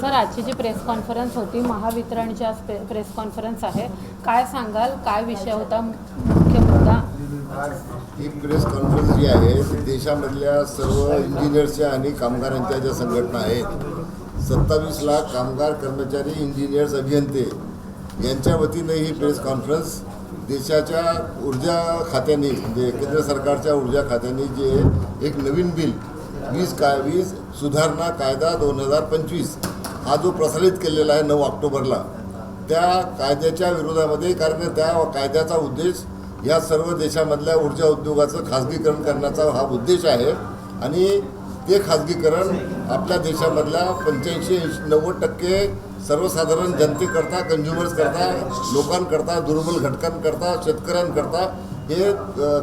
Sir आजची जी press conference होती महावितरणची आज प्रे- प्रेस कॉन्फरन्स आहे काय सांगाल? काय विषय होता? मुख्य मुद्दा? ही प्रेस कॉन्फरन्स जी आहे ती देशामधल्या सर्व इंजिनियर्सच्या आणि कामगारांच्या ज्या संघटना आहेत सत्तावीस लाख कामगार कर्मचारी इंजिनियर्स अभियंते यांच्या वतीनं ही प्रेस कॉन्फरन्स देशाच्या ऊर्जा खात्याने म्हणजे केंद्र सरकारच्या ऊर्जा खात्याने जे एक नवीन बिल वीज काय वीज सुधारणा कायदा दोन हजार पंचवीस हा जो प्रसारित केलेला आहे नऊ ऑक्टोबरला त्या कायद्याच्या विरोधामध्ये कारण त्या कायद्याचा उद्देश या सर्व देशामधल्या ऊर्जा उद्योगाचं खाजगीकरण करण्याचा हा उद्देश आहे. आणि ते खाजगीकरण आपल्या देशामधल्या पंच्याऐंशी नव्वद टक्के सर्वसाधारण जनतेकरता कन्झ्युमर्सकरता लोकांकरता दुर्बल घटकांकरता शेतकऱ्यांकरता हे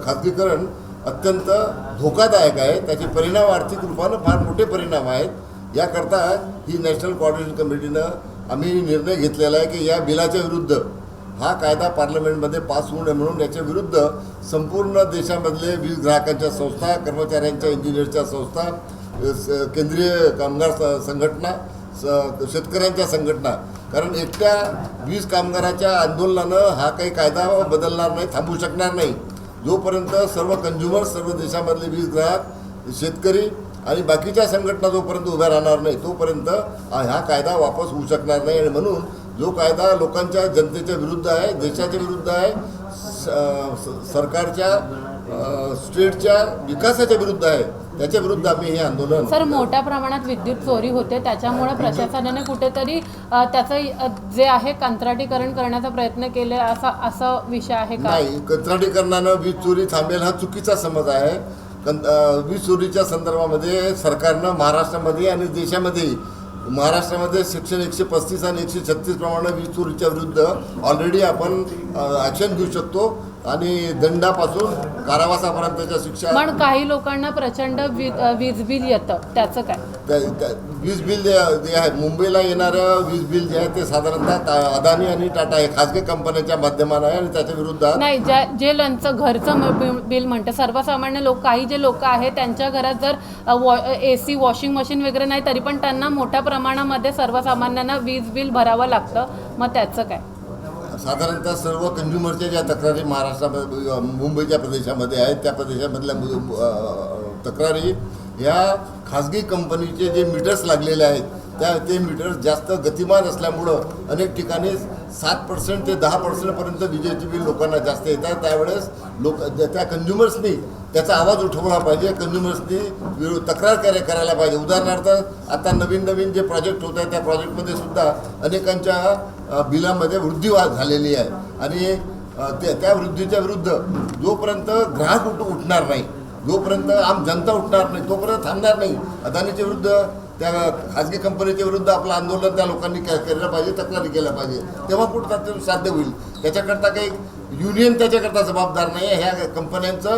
खाजगीकरण अत्यंत धोकादायक आहे. त्याचे परिणाम आर्थिक रूपानं फार मोठे परिणाम आहेत. याकरता ही नॅशनल कॉर्डिनेशन कमिटीनं आम्ही निर्णय घेतलेला आहे की या बिलाच्या विरुद्ध हा कायदा पार्लमेंटमध्ये पास होऊ नये म्हणून याच्या विरुद्ध संपूर्ण देशामधले वीज ग्राहकांच्या संस्था कर्मचाऱ्यांच्या इंजिनियरच्या संस्था स- केंद्रीय कामगार स- संघटना स- शेतकऱ्यांच्या संघटना कारण एकट्या वीज कामगाराच्या आंदोलनानं हा काही कायदा बदलणार नाही थांबू शकणार नाही. जोपर्यंत सर्व कंझ्युमर सर्व देशामधले वीज ग्राहक शेतकरी आणि बाकीच्या संघटना जोपर्यंत उभ्या राहणार नाही तोपर्यंत हा कायदा वापस होऊ शकणार नाही. आणि म्हणून जो कायदा लोकांच्या जनतेच्या विरुद्ध आहे देशाच्या विरुद्ध आहे सरकारच्या स्टेटच्या विकासाच्या विरुद्ध आहे त्याच्या विरुद्ध आम्ही हे आंदोलन सर मोठ्या प्रमाणात विद्युत चोरी होते. त्याच्यामुळे प्रशासनाने कुठेतरी त्याचं जे आहे कंत्राटीकरण करण्याचा प्रयत्न केले असा असा विषय आहे का? नाही कंत्राटीकरणानं वीज चोरी थांबेल हा चुकीचा समज आहे. कं वीज चोरीच्या संदर्भामध्ये सरकारनं महाराष्ट्रामध्ये आणि देशामध्ये महाराष्ट्रामध्ये सेक्शन एकशे पस्तीस आणि एकशे छत्तीस प्रमाणे वीज चोरीच्या विरुद्ध ऑलरेडी आपण ॲक्शन घेऊ शकतो. आणि दंडापासून कारावासापर्यंतच्या शिक्षा पण काही लोकांना प्रचंड वीज बिल येतं. त्याचं काय? वीज बिल जे जे आहे मुंबईला येणारं वीज बिल जे आहे ते साधारणतः अदानी आणि टाटा हे खाजगी कंपन्यांच्या माध्यमानं आहे आणि त्याच्या विरुद्धात नाही ज्या जे लंच घरचं बिल- म्हणतं सर्वसामान्य लोक काही जे लोक आहेत त्यांच्या घरात जर ए सी वॉशिंग मशीन वगैरे नाही तरी पण त्यांना मोठ्या प्रमाणामध्ये सर्वसामान्यांना वीज बिल भरावं लागतं. मग त्याचं काय? साधारणतः सर्व कंझ्युमरच्या ज्या तक्रारी महाराष्ट्रामध्ये मुंबईच्या प्रदेशामध्ये आहेत त्या प्रदेशामधल्या तक्रारी या खाजगी कंपनीचे जे मीटर्स लागलेले आहेत त्या ते मीटर्स जास्त गतिमान असल्यामुळं अनेक ठिकाणी सात पर्सेंट ते दहा पर्सेंटपर्यंत विजेची बिल लोकांना जास्त येतात. त्यावेळेस लोक त्या कंझ्युमर्सनी त्याचा आवाज उठवला पाहिजे. कंझ्युमर्सनी विरो तक्रार कार्य करायला पाहिजे. उदाहरणार्थ आता नवीन नवीन जे प्रोजेक्ट होत आहेत त्या प्रोजेक्टमध्ये सुद्धा अनेकांच्या बिलामध्ये वृद्धी वा झालेली आहे. आणि त्या त्या वृद्धीच्या विरुद्ध जोपर्यंत ग्राहक उठ उठणार नाही जोपर्यंत आम जनता उठणार नाही तोपर्यंत थांबणार नाही. अदानीच्या विरुद्ध त्या खाजगी कंपनीच्या विरुद्ध आपलं आंदोलन त्या लोकांनी के- केलं पाहिजे तक्रारी केल्या पाहिजे. तेव्हा कुठं ते साध्य होईल? त्याच्याकरता काही युनियन त्याच्याकरता जबाबदार नाही आहे. ह्या कंपन्यांचं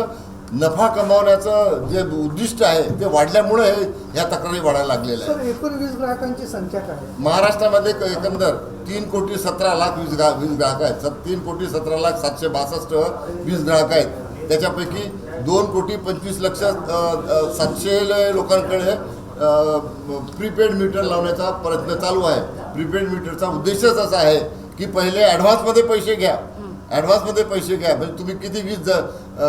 नफा कमावण्याचं जे उद्दिष्ट आहे ते वाढल्यामुळे ह्या तक्रारी वाढायला लागलेल्या आहेत. सर एकूण वीज ग्राहकांची संख्या काय आहे? महाराष्ट्रामध्ये एकंदर तीन कोटी सतरा लाख वीज ग्राहक वीज ग्राहक आहेत. तीन कोटी सतरा लाख सातशे बासष्ट वीज ग्राहक आहेत. त्याच्यापैकी दोन कोटी पंचवीस लक्ष सातशे लोकांकडे प्रीपेड मीटर लावण्याचा प्रयत्न चालू आहे. प्रीपेड मीटरचा उद्देशच असा आहे की पहिले ॲडव्हान्समध्ये पैसे घ्या. ॲडव्हान्समध्ये पैसे घ्या. म्हणजे तुम्ही किती वीज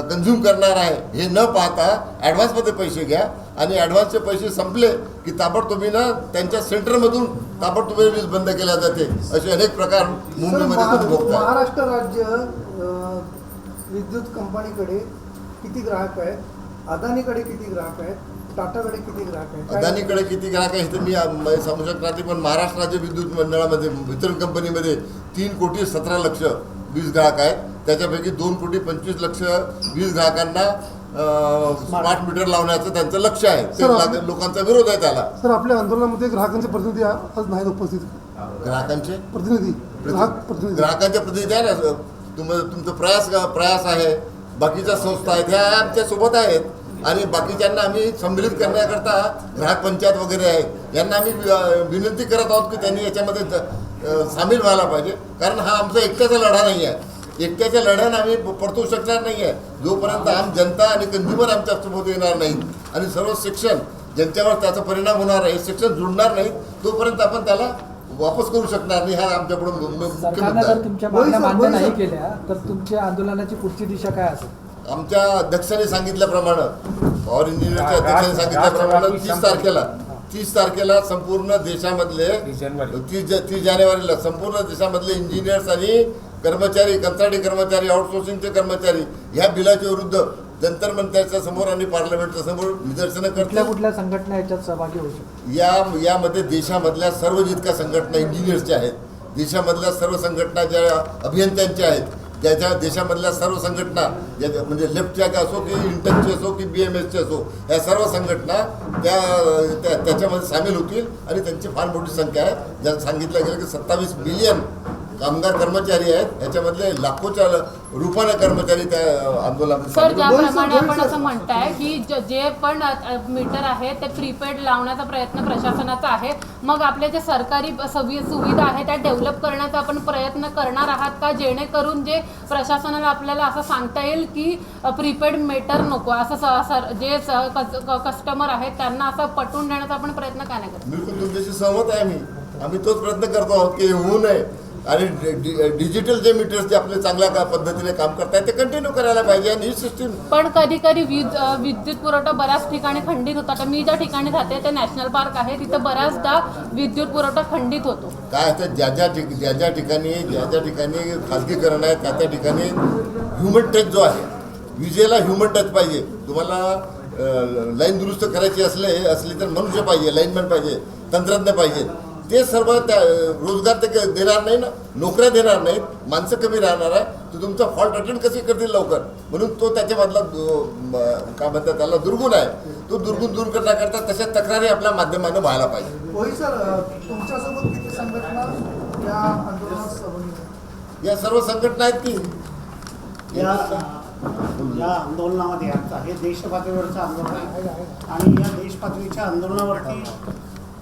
कन्झ्युम करणार आहे हे न पाहता ॲडव्हान्समध्ये पैसे घ्या. आणि ॲडव्हान्सचे पैसे संपले की ताबडतोबीनं त्यांच्या सेंटरमधून ताबडतोबी वीज बंद केल्या जाते. असे अनेक प्रकार मुंबईमध्ये महाराष्ट्र राज्य विद्युत कंपनीकडे किती ग्राहक आहेत? अदानीकडे किती ग्राहक आहेत? टाटाकडे किती ग्राहक आहेत? अदानीकडे किती ग्राहक आहे हे तर मी सांगू शकणार नाही पण महाराष्ट्र राज्य विद्युत मंडळामध्ये वितरण कंपनीमध्ये तीन कोटी सतरा लक्ष वीज ग्राहक आहेत. त्याच्यापैकी दोन कोटी पंचवीस लक्ष वीज ग्राहकांना स्मार्ट मीटर लावण्याचं त्यांचं लक्ष आहे. ते लोकांचा विरोध आहे त्याला. सर आपल्या आंदोलनामध्ये ग्राहकांचे प्रतिनिधी आज नाहीत उपस्थित. ग्राहकांचे? प्रतिनिधी. ग्राहक प्रतिनिधी. ग्राहकांच्या प्रतिनिधी आहे ना तुम तुमचं प्रयास प्रयास आहे. बाकीच्या संस्था आहेत ह्या आमच्यासोबत आहेत. आणि बाकीच्यांना आम्ही संमिलित करण्याकरता ग्राहक पंचायत वगैरे आहे यांना आम्ही वि- विनंती करत आहोत की त्यांनी याच्यामध्ये सामील व्हायला पाहिजे. कारण हा आमचा एकट्याचा लढा नाही आहे. एकट्याच्या लढ्यानं आम्ही प- परतू शकणार नाही आहे. जोपर्यंत आम जनता आणि कंझ्युमर आमच्यासोबत येणार नाही आणि सर्व सेक्शन ज्यांच्यावर त्याचा परिणाम होणार आहे सेक्शन जुळणार नाही तोपर्यंत आपण त्याला वापस करू शकणार नाही हा आमच्याकडून सरकारनं जर तुमच्या बोल मागण्या सर, मान्य बोल नाही सर. केल्या तर तुमच्या आंदोलनाची पुढची दिशा काय असेल? आमच्या अध्यक्षाने सांगितल्याप्रमाणे पॉवर इंजिनियरच्या अध्यक्षाने सांगितल्याप्रमाणे तीस तारखेला तीस तारखेला संपूर्ण देशामधले तीस ज- तीस जानेवारीला संपूर्ण देशामधले इंजिनियर्स आणि कर्मचारी कंत्राटी कर्मचारी आउटसोर्सिंगचे कर्मचारी ह्या बिलाच्या विरुद्ध जंतर मंत्र्याच्या समोर आणि पार्लमेंटच्या समोर निदर्शनं कुठल्या करतील. कुठल्या संघटना याच्यात सहभागी होऊ शकतात? या यामध्ये देशामधल्या सर्व जितक्या संघटना इंजिनियर्सच्या आहेत देशामधल्या सर्व संघटना ज्या अभियंत्यांच्या आहेत ज्याच्या देशामधल्या सर्व संघटना ज्या म्हणजे लेफ्टच्या का असो की इंटनची असो की बी एम एसची असो या सर्व संघटना त्या त्या- त्याच्यामध्ये सामील होतील आणि त्यांची फार मोठी संख्या आहे. ज्यात सांगितलं गेलं की सत्तावीस मिलियन कामगार कर्मचारी आहेत याच्यामधले लाखोच्या रुपाने कर्मचारी त्या सर. ज्याप्रमाणे आपण असं. म्हणताय की ज- जे पण मीटर आहे ते प्रीपेड लावण्याचा प्रयत्न प्रशासनाचा आहे मग आपले जे सरकारी सवि सुविधा आहे त्या डेव्हलप करण्याचा आपण प्रयत्न करणार आहात का जेणेकरून जे प्रशासनाला आपल्याला असं सांगता येईल की प्रीपेड मीटर नको असं स- सर जे कस्टमर आहेत त्यांना असं पटवून देण्याचा आपण प्रयत्न का नाही करत बिलकुल तुमच्याशी सहमत आहे आम्ही आम्ही तोच प्रयत्न करतो आहोत की हे होऊ नये आणि डिजिटल जे मीटर्स जे आपले चांगल्या का- पद्धतीने काम करतायत ते कंटिन्यू करायला पाहिजे. आणि ही सिस्टीम पण कधी कधी वीज विद्युत पुरवठा बऱ्याच ठिकाणी खंडित होता. आता मी ज्या ठिकाणी राहते ते नॅशनल पार्क आहे. तिथं बऱ्याचदा विद्युत पुरवठा खंडित होतो. काय तर ज्या ज्या ज्या ज्या ठिकाणी ज्या ज्या ठिकाणी खाजगीकरण आहे त्या त्या ठिकाणी ह्युमन टच जो आहे विजेला ह्युमन टच पाहिजे. तुम्हाला लाईन दुरुस्त करायची असले असली तर मनुष्य पाहिजे लाईनमॅन पाहिजे तंत्रज्ञ पाहिजे. ते सर्व त्या रोजगार ते देणार नाही ना नोकऱ्या देणार नाहीत माणसं कमी राहणार आहे तर तुमचा फॉल्ट अटेंड कशी करतील लवकर? म्हणून तो त्याच्यामधला काय म्हणतात त्याला दुर्गुण आहे. तो दुर्गुण दूर करण्याकरता तशा तक्रारी आपल्या माध्यमानं व्हायला पाहिजे. या सर्व संघटना आहेत की? या या आंदोलनामध्ये आता हे देशपातळीवरचं आंदोलन आहे. आणि या देशपातळीच्या आंदोलनावरती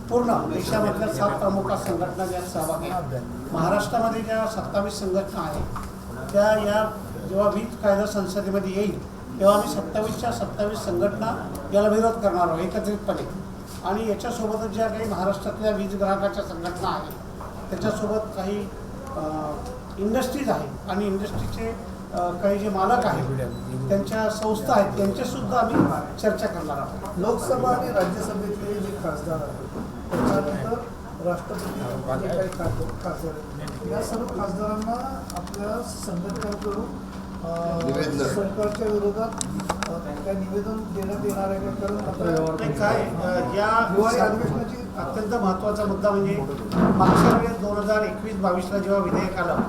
पूर्ण देशामधल्या सात प्रमुख संघटना ज्या सहभागी महाराष्ट्रामध्ये ज्या सत्तावीस संघटना आहेत त्या या जेव्हा वीज कायदा संसदेमध्ये येईल तेव्हा आम्ही सत्तावीसच्या सत्तावीस संघटना याला विरोध करणार आहोत एकत्रितपणे. आणि याच्यासोबतच ज्या काही महाराष्ट्रातल्या वीज ग्राहकाच्या संघटना आहेत त्याच्यासोबत काही इंडस्ट्रीज आहेत आणि इंडस्ट्रीचे काही जे मालक आहेत त्यांच्या संस्था आहेत त्यांच्यासुद्धा आम्ही चर्चा करणार आहोत. लोकसभा आणि राज्यसभेतले जे खासदार आहेत राष्ट्रपती जे काही खासदार या सर्व खासदारांना आपल्या संघटनांकडून अं, निवेदन. सरकारच्या विरोधात काय निवेदन देण्यात येणार आहे? कारण काय या हिवाळी अधिवेशनाची अत्यंत महत्त्वाचा मुद्दा म्हणजे मागच्या वेळेस दोन हजार एकवीस बावीसला जेव्हा विधेयक आलं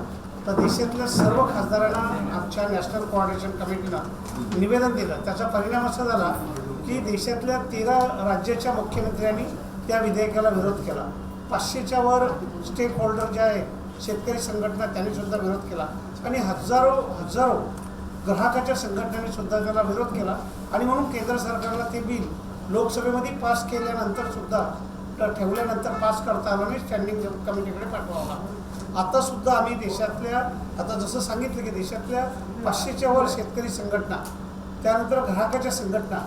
तर देशातल्या सर्व खासदारांना आमच्या नॅशनल कोऑर्डिनेशन कमिटीनं निवेदन दिलं त्याचा परिणाम असा झाला की देशातल्या तेरा राज्याच्या मुख्यमंत्र्यांनी त्या विधेयकाला विरोध केला. पाचशेच्या वर स्टेक होल्डर जे आहे शेतकरी संघटना त्यांनी सुद्धा विरोध केला. आणि हजारो हजारो ग्राहकाच्या संघटनेने सुद्धा त्याला विरोध केला. आणि म्हणून केंद्र सरकारला ते बिल लोकसभेमध्ये पास केल्यानंतर सुद्धा ठेवल्यानंतर पास करता आलं नाही स्टँडिंग कमिटीकडे पाठवावं लागलं. आता सुद्धा आम्ही देशातल्या आता जसं सांगितलं की देशातल्या पाचशेच्या वर शेतकरी संघटना त्यानंतर ग्राहकाच्या संघटना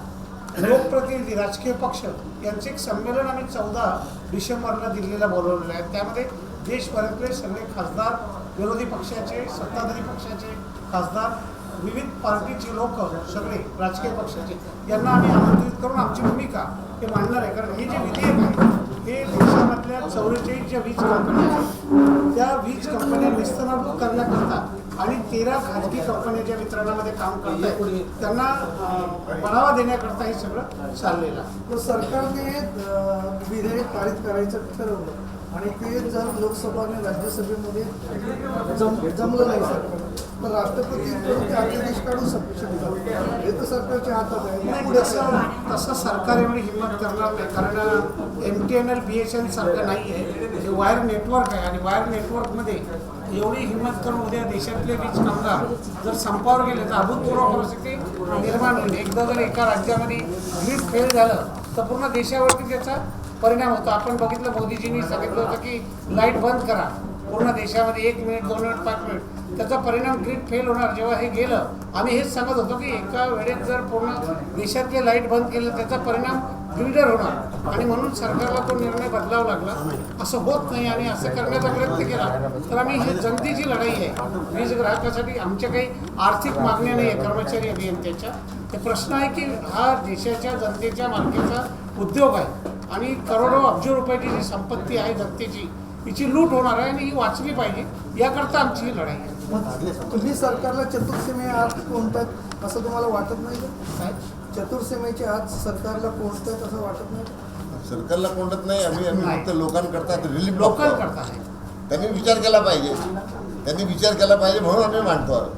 लोकप्रतिनिधी राजकीय पक्ष यांचे एक संमेलन आम्ही चौदा डिसेंबरला दिल्लीला बोलवलेलं आहे. त्यामध्ये देशभरातले सगळे खासदार विरोधी पक्षाचे सत्ताधारी पक्षाचे खासदार विविध पार्टीचे लोक सगळे राजकीय पक्षाचे यांना आम्ही आमंत्रित करून आमची भूमिका हे मांडणार आहे. कारण हे जे विधेयक आहे हे देशामधल्या चौवेचाळीस ज्या वीज कंपन्या आहेत त्या वीज कंपन्या निस्तनाभूत करण्याकरता आणि तेरा खाजगी कंपन्या ज्या वितरणामध्ये काम करत आहेत त्यांना बढ़ावा देण्याकरता हे सगळं चाललेलं आहे. तर सरकारने विधेयक पारित करायचं ठरवलं आणि ते जर लोकसभा आणि राज्यसभेमध्ये जम जमलं नाही सरकार तर राष्ट्रपतीकडून ते अध्यादेश काढून शकतो हे तर सरकारच्या हातात आहे. तसं तसं सरकार एवढी हिंमत करणार नाही कारण M T N L B S N सारखं नाही आहे हे वायर नेटवर्क आहे आणि वायर नेटवर्कमध्ये एवढी हिंमत करून उद्या देशातले वीज कामगार जर संपावर गेले तर अभूतपूर्व परिस्थिती निर्माण होईल. एकदा जर एका राज्यामध्ये ग्रीड फेल झालं तर पूर्ण देशावरती त्याचा परिणाम होतो. आपण बघितलं मोदीजींनी सांगितलं होतं की लाइट बंद करा. पूर्ण देशामध्ये एक मिनिट दोन मिनिट पाच मिनिट. त्याचा परिणाम ग्रीड फेल होणार जेव्हा हे गेलं आम्ही हेच सांगत होतो की एका वेळेत जर पूर्ण देशातले लाइट बंद केलं त्याचा परिणाम ग्रीडर होणार. आणि म्हणून सरकारला तो निर्णय बदलावा लागला. असं होत नाही आणि असं करण्याचा प्रयत्न केला तर आम्ही ही जनतेची लढाई आहे. वीज ग्राहकासाठी आमच्या काही आर्थिक मागण्या नाही आहे कर्मचारी अभियंत्याच्या. ते प्रश्न आहे की हा देशाच्या जनतेच्या मालकीचा उद्योग आहे. आणि करोडो अब्ज रुपयाची जी संपत्ती आहे जनतेची हिची लूट होणार आहे आणि ही वाचली पाहिजे. याकरता आमची ही लढाई आहे. तुम्ही सरकारला चतुर्सीमे आत कोणतात असं तुम्हाला वाटत नाही का? काय? चतुर्सीमेचे आत सरकारला कोणतात असं वाटत नाही? सरकारला कोणत नाही आम्ही आम्ही नाही. फक्त लोकांकरता रिलीफ लोकल करता आहे. त्यांनी विचार केला पाहिजे. त्यांनी विचार केला पाहिजे म्हणून आम्ही मांडतो आहोत.